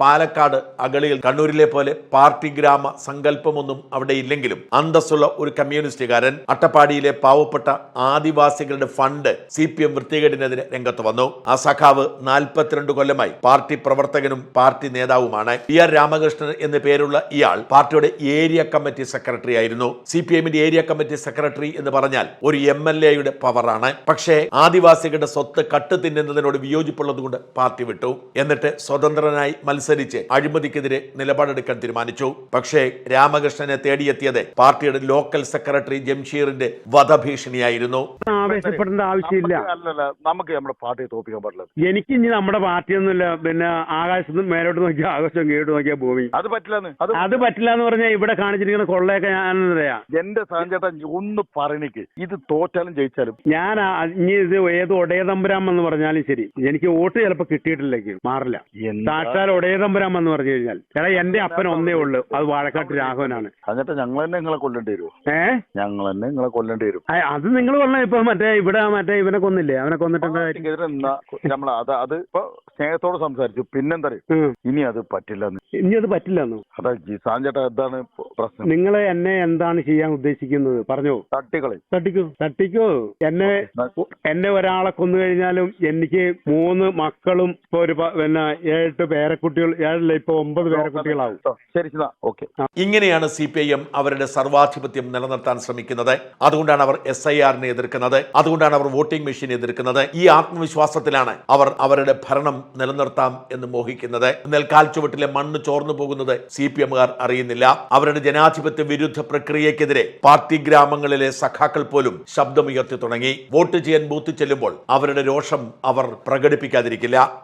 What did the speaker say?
പാലക്കാട് അഗളിയിൽ കണ്ണൂരിലെ പോലെ പാർട്ടി ഗ്രാമ സങ്കല്പമൊന്നും അവിടെ ഇല്ലെങ്കിലും അന്തസ്സുള്ള ഒരു കമ്മ്യൂണിസ്റ്റുകാരൻ അട്ടപ്പാടിയിലെ പാവപ്പെട്ട ആദിവാസികളുടെ ഫണ്ട് സി പി എം വൃത്തികേടിനെതിരെ രംഗത്ത് വന്നു. ആ സഖാവ് നാൽപ്പത്തിരണ്ട് കൊല്ലമായി പാർട്ടി പ്രവർത്തകനും പാർട്ടി നേതാവുമാണ്. പി ആർ രാമകൃഷ്ണൻ എന്ന പേരുള്ള ഇയാൾ പാർട്ടിയുടെ ഏരിയ കമ്മിറ്റി സെക്രട്ടറി ആയിരുന്നു. സി പി എമ്മിന്റെ ഏരിയ കമ്മിറ്റി സെക്രട്ടറി എന്ന് പറഞ്ഞാൽ ഒരു എം എൽ എയുടെ പവറാണ്. പക്ഷേ ആദിവാസികളുടെ സ്വത്ത് കട്ടു തിന്നുന്നതിനോട് വിയോജിപ്പുള്ളതുകൊണ്ട് പാർട്ടി വിട്ടു. എന്നിട്ട് സ്വതന്ത്രനായി മത്സരിച്ച് അഴിമതിക്കെതിരെ നിലപാടെടുക്കാൻ തീരുമാനിച്ചു. പക്ഷേ രാമകൃഷ്ണനെ തേടിയെത്തിയത് പാർട്ടിയുടെ ലോക്കൽ സെക്രട്ടറി ജംഷീറിന്റെ വധഭീഷണിയായിരുന്നു. ആവേശപ്പെടേണ്ട ആവശ്യമില്ല. അല്ലല്ല നമുക്ക് നമ്മുടെ പാർട്ടിയെ തോപ്പിക്കാൻ പാടില്ല. എനിക്ക് ഇനി നമ്മുടെ പാർട്ടിയൊന്നുമില്ല പിന്നെ ആകാശത്ത് മേലോട്ട് നോക്കിയാൽ ആകാശം കീഴോട്ട് നോക്കിയാൽ ഭൂമി. അത് പറ്റില്ലെന്ന്. അത് അത് പറ്റില്ല എന്ന് പറഞ്ഞാൽ ഇവിടെ കാണിച്ചിരിക്കുന്ന കൊള്ളയൊക്കെ ഞാൻ പറയാ? എന്റെ സാഞ്ചേട്ടൻ ഒന്ന് പറയണിക്ക്. ഇത് തോറ്റാലും ജയിച്ചാലും. ഞാൻ ഇനി ഇത് ഏത് ഒടയതമ്പുരാം എന്ന് പറഞ്ഞാലും ശരി. എനിക്ക് വോട്ട് ചിലപ്പോൾ കിട്ടിയിട്ടില്ലെങ്കിൽ മാറില്ല. സാക്ഷാൽ സാക്ഷാൽ ഒടയതമ്പുരാം എന്ന് പറഞ്ഞു കഴിഞ്ഞാൽ. എടാ എന്റെ അപ്പൻ ഒന്നേ ഉള്ളു. അത് വാഴക്കാട്ട് രാഘവനാണ്. എന്നിട്ട് ഞങ്ങൾ തന്നെ നിങ്ങളെ കൊല്ലേണ്ടി വരുമോ ഏ? ഞങ്ങൾ തന്നെ നിങ്ങളെ കൊല്ലേണ്ടി വരും. അത് നിങ്ങൾ കൊള്ളാം ഇപ്പൊ മറ്റേ ഇവിടെ മറ്റേ ഇവനെ കൊന്നില്ലേ? അവനെ കൊന്നിട്ടുണ്ടായിരിക്കും കാര്യം? നമ്മൾ അത് അത് ഇപ്പൊ സ്നേഹത്തോട് സംസാരിച്ചു. പിന്നെന്താ. ഇനി അത് പറ്റില്ലെന്ന് ഇനി അത് പറ്റില്ലെന്നോ അതാ എന്താണ് പ്രശ്നം? നിങ്ങളെ എന്നെ എന്താണ് ചെയ്യാൻ ഉദ്ദേശിക്കുന്നത്? പറഞ്ഞോ? തട്ടിക്കളി. തട്ടിക്കോ? തട്ടിക്കോ? എന്നെ എന്നെ ഒരാളെ കൊന്നു കഴിഞ്ഞാലും എനിക്ക് മൂന്ന് മക്കളും ഇപ്പൊ ഒരു പ- പിന്നെ ഏഴെട്ട് പേരക്കുട്ടികൾ ഏഴല്ല ഇപ്പൊ ഒമ്പത് പേരക്കുട്ടികളാവും. ശരി ഓക്കെ. ഇങ്ങനെയാണ് സി പി ഐ എം അവരുടെ സർവാധിപത്യം നിലനിർത്താൻ ശ്രമിക്കുന്നത്. അതുകൊണ്ടാണ് അവർ എസ് ഐ ആറിനെ എതിർക്കുന്നത്. അതുകൊണ്ടാണ് അവർ വോട്ടിംഗ് മെഷീൻ എതിർക്കുന്നത്. ഈ ആത്മവിശ്വാസത്തിലാണ് അവർ അവരുടെ ഭരണം നിലനിർത്താം എന്ന് മോഹിക്കുന്നത്. എന്നാൽ കാൽച്ചുവട്ടിലെ മണ്ണ് ചോർന്നു പോകുന്നത് സി പി എമ്മുകാർ അറിയുന്നില്ല. അവരുടെ ജനാധിപത്യ വിരുദ്ധ പ്രക്രിയക്കെതിരെ പാർട്ടി ഗ്രാമങ്ങളിലെ സഖാക്കൾ പോലും ശബ്ദമുയർത്തി തുടങ്ങി. വോട്ട് ചെയ്യാൻ ബൂത്ത് ചെല്ലുമ്പോൾ അവരുടെ രോഷം അവർ പ്രകടിപ്പിക്കാതിരിക്കില്ല.